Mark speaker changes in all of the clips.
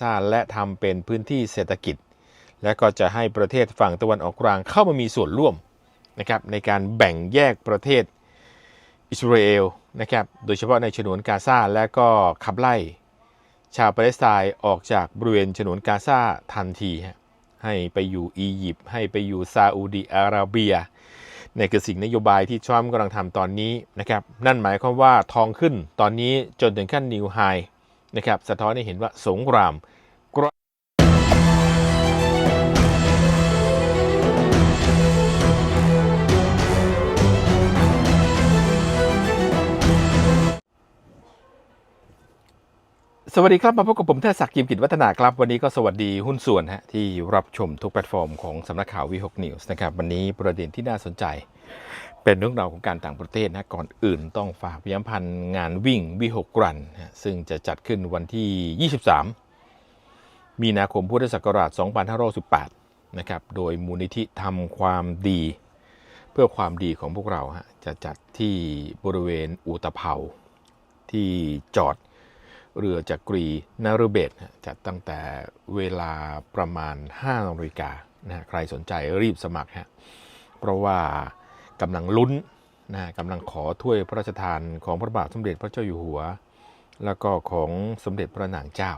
Speaker 1: ซาและทำเป็นพื้นที่เศรษฐกิจ และก็จะให้ประเทศฝั่งตะวันออกกลางเข้ามามีส่วนร่วมนะครับในการแบ่งแยกประเทศอิสราเอลนะครับโดยเฉพาะในฉนวนกาซาและก็ขับไล่ ชาวปาเลสไตน์ออกจากบริเวณฉนวนกาซาทันทีให้ไปอยู่อียิปต์ให้ไปอยู่ซาอุดีอาระเบียในคือสิ่งนโยบายที่ทรัมป์กำลังทำตอนนี้นะครับนั่นหมายความว่าทองขึ้นตอนนี้จนถึงขั้นนิวไฮ นะครับสะท้อนให้เห็นว่าสงครามกรสวัสดีครับ มาพบกับผมเทศศักดิ์กิมกิจวัฒนาครับ วันนี้ก็สวัสดีหุ้นส่วนฮะที่รับชมทุกแพลตฟอร์มของสำนักข่าววีหกนิวส์นะครับ วันนี้ประเด็นที่น่าสนใจ เป็นเรื่องราวของการต่างประเทศนะก่อนอื่นต้องฝากพิยมพันธ์งานวิ่งวีหกรันนะฮะซึ่งจะจัดขึ้นวันที่ 23 มีนาคมพุทธศักราช 2518 นะครับ โดยมูลนิธิทำความดี เพื่อความดีของพวกเราฮะจะจัดที่บริเวณอูตะเภาที่จอดเรือจักรีนารุเบศจัดตั้งแต่เวลาประมาณ5นาฬิกานะฮะใครสนใจรีบสมัครฮะเพราะว่า กำลังลุ้นนะกำลังขอถ้วยพระราชทานของพระบาทสมเด็จพระเจ้าอยู่หัว แล้วก็ของสมเด็จพระนางเจ้า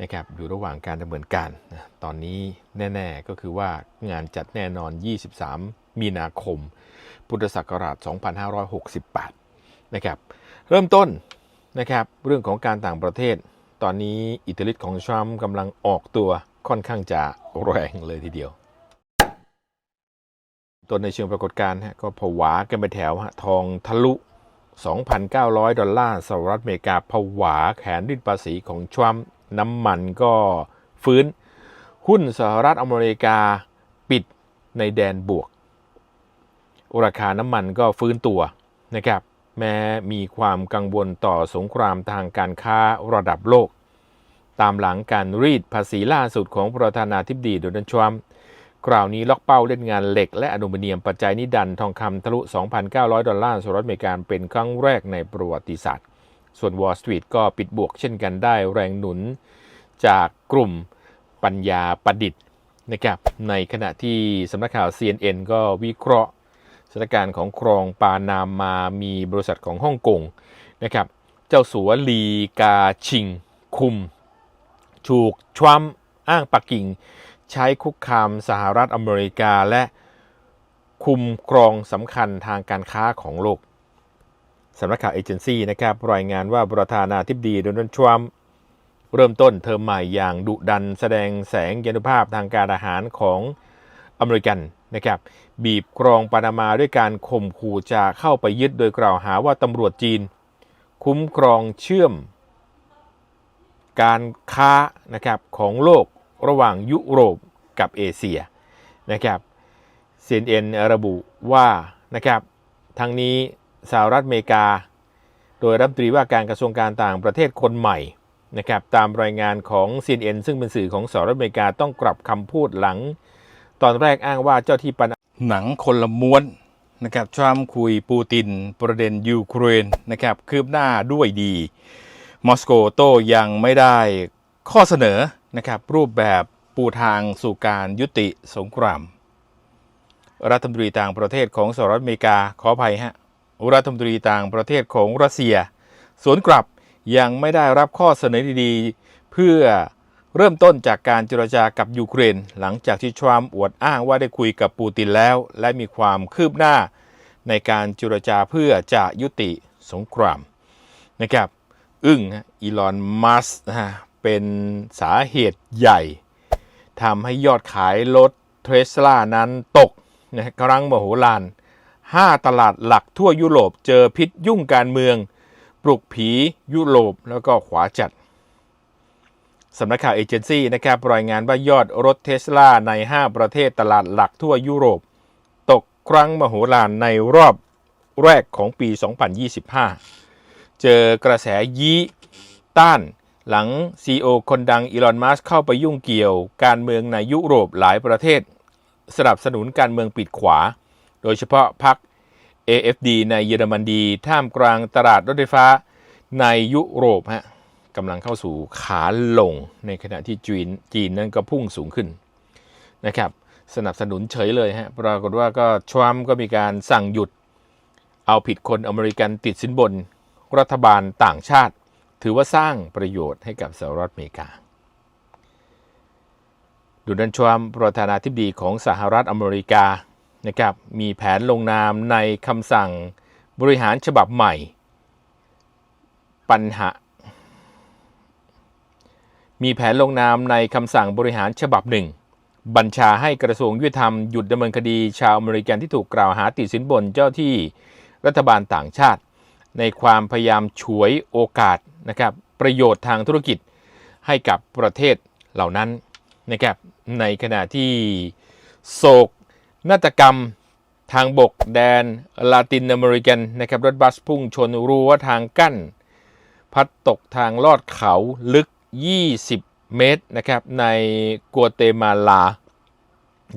Speaker 1: นะครับอยู่ระหว่างการดำเนินการนะตอนนี้แน่ ๆ ก็คือว่างานจัดแน่นอน 23 มีนาคม พุทธศักราช 2568 นะครับเริ่มต้นนะครับเรื่องของการต่างประเทศ ตอนนี้อิทธิฤทธิ์ของทรัมป์กำลังออกตัวค่อนข้างจะแรงเลยทีเดียว ตัวในเชิงปรากฏการณ์ฮะก็ผวากันไปแถวฮะทองทะลุ 2,900 ดอลลาร์สหรัฐอเมริกาผวาแขนดิ้นภาษีของทรัมน้ำมันก็ฟื้น หุ้นสหรัฐอเมริกาปิดในแดนบวก ราคาน้ำมันก็ฟื้นตัวนะครับ แม้มีความกังวลต่อสงครามทางการค้าระดับโลก ตามหลังการรีดภาษีล่าสุดของประธานาธิบดีโดนัลด์ทรัมป์ กล่าวนี้ล็อกเป้าเล่นงานเหล็กและอลูมิเนียมปัจจัยนี้ดันทองคำทะลุ 2,900 ดอลลาร์สหรัฐอเมริกาเป็นครั้งแรกในประวัติศาสตร์ ส่วน Wall Street ก็ปิดบวกเช่นกันได้แรงหนุนจากกลุ่มปัญญาประดิษฐ์นะครับในขณะที่สำนักข่าว CNN ก็วิเคราะห์สถานการณ์ของครองปานามามีบริษัทของฮ่องกงนะครับเจ้าสัวลีกาชิงคุม ถูกทรัมป์อ้างปักกิ่ง ใช้คุกคามสหรัฐอเมริกาและคุมครองสำคัญทางการค้าของโลกสำนักข่าวเอเจนซี่นะครับรายงานว่าประธานาธิบดีโดนัลด์ทรัมป์เริ่มต้นเทอมใหม่อย่างดุดันแสดงแสงยานุภาพทางการอาหารของอเมริกันนะครับบีบครองปานามาด้วยการข่มขู่จะเข้าไปยึดโดยกล่าวหาว่าตำรวจจีน คุ้มครองเชื่อม การค้านะครับของโลก ระหว่างยุโรปกับเอเชียนะครับ CNN ระบุว่านะครับทั้งนี้สหรัฐอเมริกา โดยรัฐมนตรีว่าการกระทรวงการต่างประเทศคนใหม่นะครับตามรายงานของ CNN ซึ่งเป็นสื่อของสหรัฐอเมริกาต้องกลับคำพูดหลัง ตอนแรกอ้างว่าเจ้าที่ปันหนังคนละม้วนนะครับทรัมป์คุยปูติน ประเด็นยูเครนนะครับคืบหน้าด้วยดี มอสโกโต้ยังไม่ได้ข้อเสนอ นะครับรูปแบบปูทางสู่การยุติสงคราม รัฐมนตรีต่างประเทศของสหรัฐอเมริกาขออภัยฮะรัฐมนตรีต่างประเทศของรัสเซีย สวนกลับยังไม่ได้รับข้อเสนอดีๆ เพื่อเริ่มต้นจากการเจรจากับยูเครน หลังจากที่ทรัมป์อวดอ้างว่าได้คุยกับปูตินแล้ว และมีความคืบหน้า ในการเจรจาเพื่อจะยุติสงครามนะครับ อึ้งอีลอนมัสนะฮะ เป็นสาเหตุใหญ่ทำให้ยอดขายรถเทสลานั้นตกนะครั้งมโหฬาร5 ตลาดหลักทั่วยุโรปเจอพิษยุ่งการเมือง ปลุกผียุโรปแล้วก็ขวาจัดสำนักข่าวเอเจนซี่นะครับรายงานว่ายอดรถเทสลาใน 5 ประเทศตลาดหลักทั่วยุโรป ตกครั้งมโหฬารในรอบแรกของปี 2025 เจอกระแสยี้ต้าน หลัง CEO คนดังอีลอนมัสเข้าไปยุ่งเกี่ยว การเมืองในยุโรปหลายประเทศ สนับสนุนการเมืองปิดขวา โดยเฉพาะพรรค AFD ในเยอรมนี ท่ามกลางตลาดรถไฟฟ้าในยุโรปฮะกำลังเข้าสู่ขาลง ในขณะที่จีนจีนนั้นก็พุ่งสูงขึ้นนะครับสนับสนุนเฉยเลยฮะปรากฏว่าก็ทรัมป์ก็มีการสั่งหยุด เอาผิดคนอเมริกันติดสินบน รัฐบาลต่างชาติ ถือว่าสร้างประโยชน์ให้กับสหรัฐอเมริกาดนัลด์ทรัมประธานาธิบดีของสหรัฐอเมริกานะครับมีแผนลงนามในคำสั่งบริหารฉบับใหม่ ปัญหา มีแผนลงนามในคำสั่งบริหารฉบับหนึ่ง บัญชาให้กระทรวงยุติธรรมหยุดดำเนินคดีชาวอเมริกันที่ถูกกล่าวหาติดสินบนเจ้าที่รัฐบาลต่างชาติ ในความพยายามฉวยโอกาส นะครับประโยชน์ทางธุรกิจให้กับประเทศเหล่านั้นนะครับในขณะที่โศกนาฏกรรมทางบกแดนลาตินอเมริกันนะครับรถบัสพุ่งชนรั้วทางกั้น พัดตกทางลอดเขาลึก 20 เมตรนะครับในกัวเตมาลา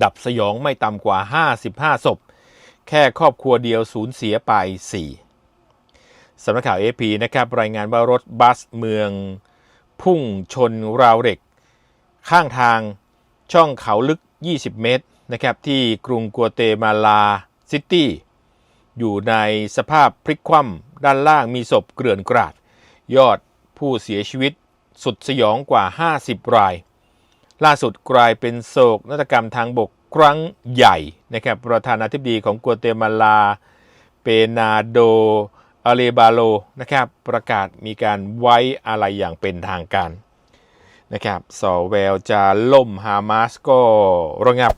Speaker 1: ดับสยองไม่ต่ำกว่า 55 ศพ แค่ครอบครัวเดียวสูญเสียไป 4 สำนักข่าว AP นะครับรายงานว่ารถบัสเมือง พุ่งชนราวเหล็ก ข้างทางช่องเขาลึก 20 เมตรนะครับที่กรุงกัวเตมาลาซิตี้อยู่ในสภาพพลิกคว่ำด้านล่างมีศพเกลื่อนกราด ยอดผู้เสียชีวิตสุดสยองกว่า 50 ราย ล่าสุดกลายเป็นโศกนาฏกรรมทางบกครั้งใหญ่นะครับประธานาธิบดีของกัวเตมาลา เปนาโด อาเลบาโลนะครับประกาศมีการไว้อะไรอย่างเป็นทางการนะครับสอแววจะล่มฮามาสก็ระงับ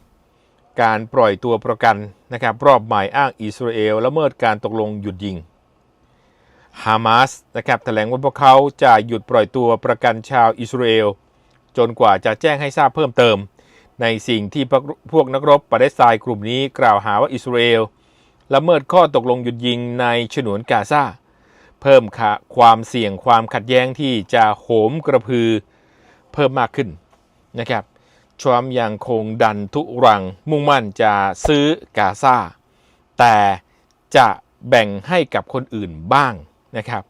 Speaker 1: การปล่อยตัวประกันนะครับรอบใหม่อ้างอิสราเอลละเมิดการตกลงหยุดยิงฮามาสนะครับแถลงว่าพวกเขาจะหยุดปล่อยตัวประกันชาวอิสราเอลจนกว่าจะแจ้งให้ทราบเพิ่มเติม ในสิ่งที่พวกนักรบปาเลสไตน์กลุ่มนี้กล่าวหาว่าอิสราเอล ละเมิดข้อตกลงหยุดยิงในฉนวนกาซาเพิ่มความเสี่ยงความขัดแย้งที่จะโหมกระพือเพิ่มมากขึ้นนะครับทรัมป์ยังคงดันทุรังมุ่งมั่นจะซื้อกาซาแต่จะแบ่งให้กับคนอื่นบ้างนะครับ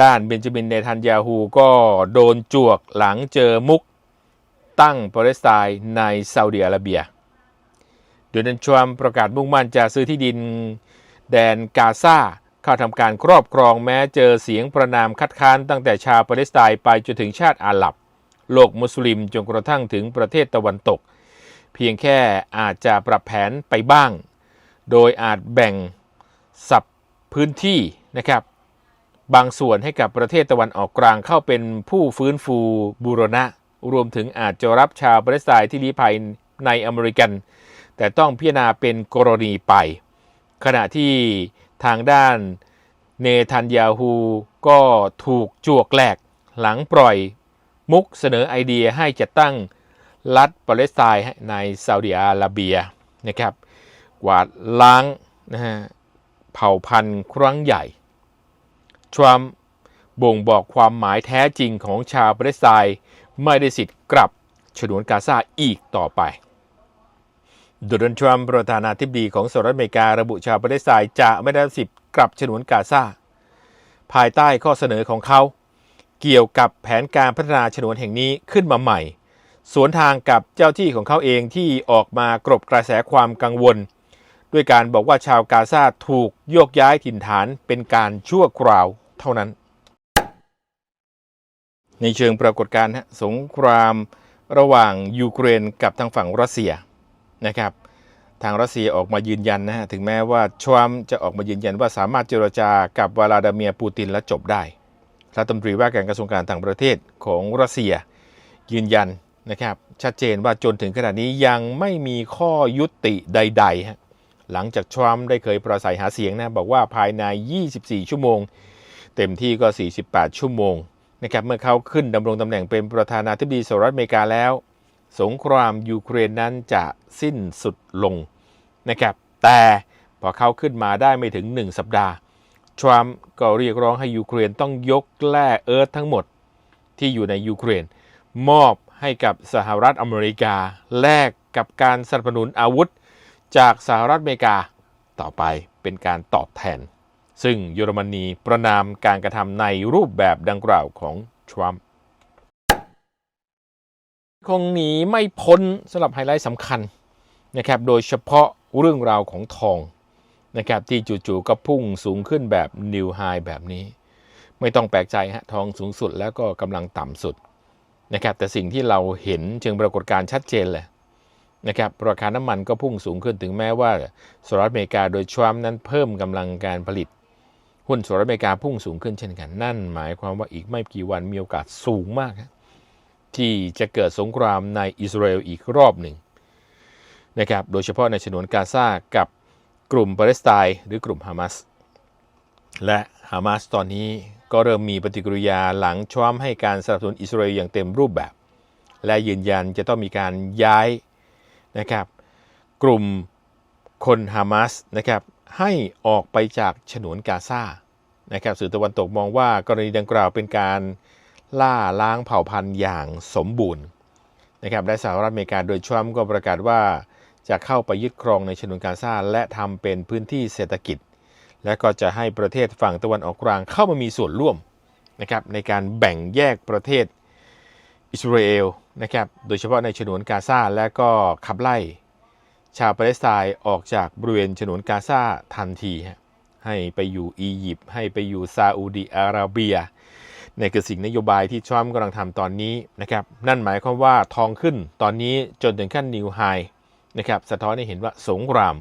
Speaker 1: ด้านเบนจามินเนทันยาฮูก็โดนจวกหลังเจอมุกตั้งปาเลสไตน์ในซาอุดิอาระเบีย โดนัลด์ทรัมป์ประกาศมุ่งมั่นจะซื้อที่ดิน แดนกาซาเข้าทำการครอบครองแม้เจอเสียงประนามคัดค้านตั้งแต่ชาวปาเลสไตน์ไปจนถึงชาติอาหรับ โลกมุสลิมจนกระทั่งถึงประเทศตะวันตก เพียงแค่อาจจะปรับแผนไปบ้าง โดยอาจแบ่งสับพื้นที่นะครับ บางส่วนให้กับประเทศตะวันออกกลางเข้าเป็นผู้ฟื้นฟูบูรณะ รวมถึงอาจจะรับชาวปาเลสไตน์ที่ลี้ภัยในอเมริกัน แต่ต้องพิจารณาเป็นกรณีไป ขณะที่ทางด้านเนทันยาฮูก็ถูกจวกแหลกหลังปล่อยมุกเสนอไอเดียให้จัดตั้งรัฐปาเลสไตน์ในซาอุดิอาระเบียนะครับกวาดล้างนะฮะเผ่าพันธุ์ครั้งใหญ่ ทรัมป์บ่งบอกความหมายแท้จริงของชาวปาเลสไตน์ไม่ได้สิทธิ์กลับฉนวนกาซาอีกต่อไป โดนัลด์ทรัมป์ประธานาธิบดีของสหรัฐอเมริการะบุชาวปาเลสไตน์จะไม่ได้สิทธิ์กลับฉนวนกาซาภายใต้ข้อเสนอของเขา เกี่ยวกับแผนการพัฒนาฉนวนแห่งนี้ขึ้นมาใหม่ สวนทางกับเจ้าที่ของเขาเองที่ออกมากรบกระแสความกังวล ด้วยการบอกว่าชาวกาซาถูกโยกย้ายถิ่นฐานเป็นการชั่วคราวเท่านั้น ในเชิงปรากฏการณ์สงครามระหว่างยูเครนกับทางฝั่งรัสเซีย นะครับ ทางรัสเซียออกมายืนยันนะฮะถึงแม้ว่าทรัมจะออกมายืนยันว่าสามารถเจรจากับวลาดาเมียร์ปูตินและจบได้รัฐมนตรีว่าการกระทรวงการต่างประเทศของรัสเซียยืนยันนะครับชัดเจนว่าจนถึงขณะนี้ยังไม่มีข้อยุติใดๆฮะหลังจากทรัมป์ได้เคยประสัยหาเสียงนะบอกว่าภายใน 24 ชั่วโมง เต็มที่ก็ 48 ชั่วโมงนะครับเมื่อเขาขึ้นดำรงตำแหน่งเป็นประธานาธิบดีสหรัฐอเมริกาแล้ว สงครามยูเครนนั้นจะสิ้นสุดลงนะครับแต่พอเขาขึ้นมาได้ไม่ถึง 1 สัปดาห์ ทรัมป์ก็เรียกร้องให้ยูเครนต้องยกแร่เอิร์ธทั้งหมดที่อยู่ในยูเครน มอบให้กับสหรัฐอเมริกา แลกกับการสนับสนุนอาวุธ จากสหรัฐอเมริกาต่อไปเป็นการตอบแทน ซึ่งเยอรมนีประนามการกระทำในรูปแบบดังกล่าวของทรัมป์ คงหนีไม่พ้นสำหรับไฮไลท์สำคัญนะครับโดยเฉพาะเรื่องราวของทองนะครับที่จู่ๆก็พุ่งสูงขึ้นแบบนิวไฮแบบนี้ ไม่ต้องแปลกใจฮะทองสูงสุดแล้วก็กำลังต่ำสุดนะครับแต่สิ่งที่เราเห็นเชิงปรากฏการณ์ชัดเจนเลยนะครับราคาน้ำมันก็พุ่งสูงขึ้นถึงแม้ว่าสหรัฐอเมริกาโดยทรัมป์นั้นเพิ่มกำลังการผลิต หุ้นสหรัฐอเมริกาพุ่งสูงขึ้นเช่นกัน นั่นหมายความว่าอีกไม่กี่วันมีโอกาสสูงมากฮะ ที่จะเกิดสงครามในอิสราเอลอีกรอบหนึ่งนะครับโดยเฉพาะในฉนวนกาซากับกลุ่มปาเลสไตน์หรือกลุ่มฮามาสและฮามาสตอนนี้ก็เริ่มมีปฏิกิริยาหลังทรัมให้การสนับสนุนอิสราเอลอย่างเต็มรูปแบบ และยืนยันจะต้องมีการย้ายนะครับกลุ่มคนฮามาสนะครับให้ออกไปจากฉนวนกาซานะครับสื่อตะวันตกมองว่ากรณีดังกล่าวเป็นการ ล่าล้างเผ่าพันธุ์อย่างสมบูรณ์นะครับและสหรัฐอเมริกาโดยทรัมป์ก็ประกาศว่าจะเข้าไปยึดครองในฉนวนกาซาและทำเป็นพื้นที่เศรษฐกิจ และก็จะให้ประเทศฝั่งตะวันออกกลางเข้ามามีส่วนร่วมนะครับในการแบ่งแยกประเทศอิสราเอลนะครับโดยเฉพาะในฉนวนกาซาและก็ขับไล่ ชาวปาเลสไตน์ออกจากบริเวณฉนวนกาซาทันที ให้ไปอยู่อียิปต์ให้ไปอยู่ซาอุดีอาระเบีย นคือสิ่งนโยบายที่ทรัมป์กำลังทำตอนนี้นะครับนั่นหมายความว่าทองขึ้นตอนนี้จนถึงขั้นนิวไฮนะครับสะท้อนให้เห็นว่าสงคราม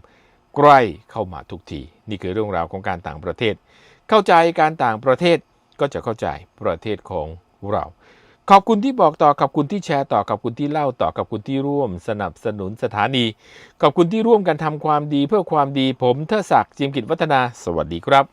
Speaker 1: ใกล้เข้ามาทุกที นี่คือเรื่องราวของการต่างประเทศ เข้าใจการต่างประเทศก็จะเข้าใจประเทศของเรา ขอบคุณที่บอกต่อขอบคุณที่แชร์ต่อขอบคุณที่เล่าต่อขอบคุณที่ร่วม สนับสนุนสถานี ขอบคุณที่ร่วมกันทำความดีเพื่อความดีผมเทอศักดิ์จิมกิจวัฒนา สวัสดีครับ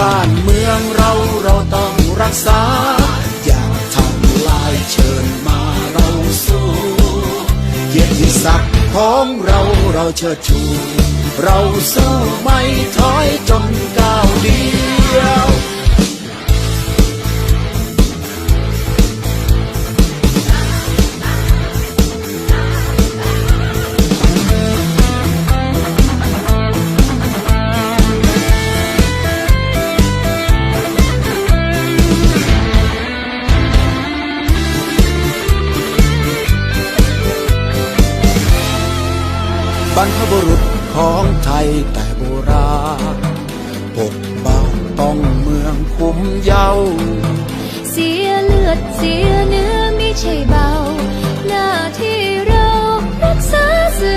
Speaker 2: บ้านเมืองเรา
Speaker 3: เราต้องรั
Speaker 2: กษา อย่าทำลายเชิญมาเราสู้เกียรติศักดิ์ของเราเราเชิดชู เราสู้ไม่ถอยจนก้าวเดียว
Speaker 3: แต่โบราณปกป้องต้องเมืองคุ้มเยา
Speaker 4: เสียเลือดเสียเนื้อไม่ใช่เบา หน้าที่เรารักษาสื